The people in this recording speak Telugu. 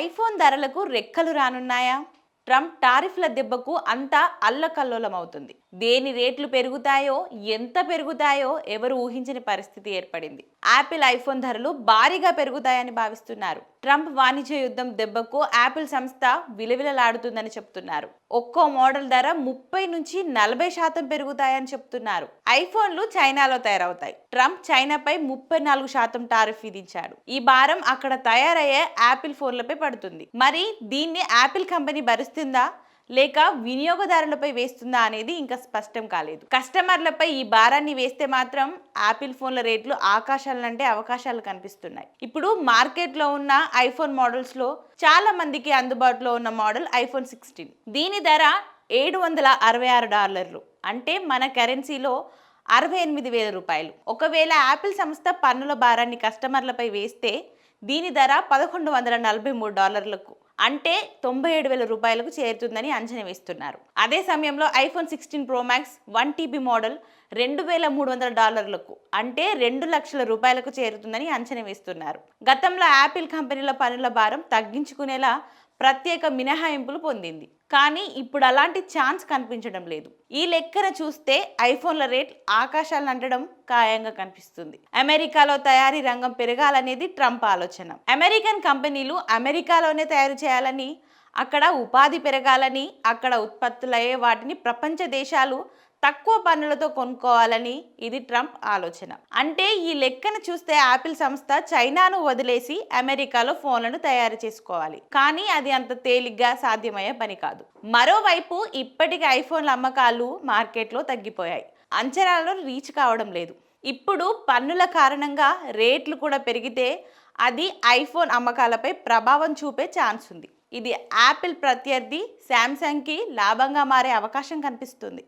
ఐఫోన్ ధరలకు రెక్కలు రానున్నాయా? ట్రంప్ టారిఫ్ల దెబ్బకు అంతా అల్లకల్లోలం అవుతుంది దేని రేట్లు పెరుగుతాయో ఎంత పెరుగుతాయో ఎవరు ఊహించని పరిస్థితి ఏర్పడింది. యాపిల్ ఐఫోన్ ధరలు భారీగా పెరుగుతాయని భావిస్తున్నారు. ట్రంప్ వాణిజ్య యుద్ధం దెబ్బకు యాపిల్ సంస్థ విలవిలలాడుతుందని చెప్తున్నారు. ఒక్కో మోడల్ ధర ముప్పై నుంచి నలభై శాతం పెరుగుతాయని చెప్తున్నారు. ఐఫోన్లు చైనాలో తయారవుతాయి. ట్రంప్ చైనాపై ముప్పై నాలుగు శాతం టారిఫ్ విధించాడు. ఈ భారం అక్కడ తయారయ్యే యాపిల్ ఫోన్లపై పడుతుంది. మరి దీన్ని యాపిల్ కంపెనీ భరిస్తుందా? లేక వినియోగదారులపై వేస్తుందా అనేది ఇంకా స్పష్టం కాలేదు. కస్టమర్లపై ఈ భారాన్ని వేస్తే మాత్రం యాపిల్ ఫోన్ల రేట్లు ఆకాశాలంటే అవకాశాలు కనిపిస్తున్నాయి. ఇప్పుడు మార్కెట్లో ఉన్న ఐఫోన్ మోడల్స్లో చాలా మందికి అందుబాటులో ఉన్న మోడల్ ఐఫోన్ సిక్స్టీన్. దీని ధర ఏడు వందల అరవై ఆరు డాలర్లు. అంటే మన కరెన్సీలో అరవై ఎనిమిది వేల రూపాయలు. ఒకవేళ యాపిల్ సంస్థ పన్నుల భారాన్ని కస్టమర్లపై వేస్తే దీని ధర పదకొండు వందల నలభై మూడు డాలర్లకు. అంటే తొంభై ఏడు వేల రూపాయలకు చేరుతుందని అంచనా వేస్తున్నారు. అదే సమయంలో iPhone sixteen pro max one TB model రెండు వేల మూడు వందల డాలర్లకు అంటే రెండు లక్షల రూపాయలకు చేరుతుందని అంచనా వేస్తున్నారు. గతంలో యాపిల్ కంపెనీల పనుల భారం తగ్గించుకునేలా ప్రత్యేక మినహాయింపులు పొందింది. కానీ ఇప్పుడు అలాంటి ఛాన్స్ కనిపించడం లేదు. ఈ లెక్కన చూస్తే ఐఫోన్ల రేట్ ఆకాశాలను అంటడం ఖాయంగా కనిపిస్తుంది. అమెరికాలో తయారీ రంగం పెరగాలనేది ట్రంప్ ఆలోచన. అమెరికన్ కంపెనీలు అమెరికాలోనే తయారు చేయాలని అక్కడ ఉపాధి పెరగాలని అక్కడ ఉత్పత్తులయ్యే వాటిని ప్రపంచ దేశాలు తక్కువ పన్నులతో కొనుక్కోవాలని ఇది ట్రంప్ ఆలోచన. అంటే ఈ లెక్కను చూస్తే యాపిల్ సంస్థ చైనాను వదిలేసి అమెరికాలో ఫోన్లను తయారు చేసుకోవాలి. కానీ అది అంత తేలిగ్గా సాధ్యమయ్యే పని కాదు. మరోవైపు ఇప్పటికి ఐఫోన్ల అమ్మకాలు మార్కెట్లో తగ్గిపోయాయి. అంచనాలను రీచ్ కావడం లేదు. ఇప్పుడు పన్నుల కారణంగా రేట్లు కూడా పెరిగితే అది ఐఫోన్ అమ్మకాలపై ప్రభావం చూపే ఛాన్స్ ఉంది. ఇది యాపిల్ ప్రత్యర్థి శాంసంగ్కి లాభంగా మారే అవకాశం కనిపిస్తుంది.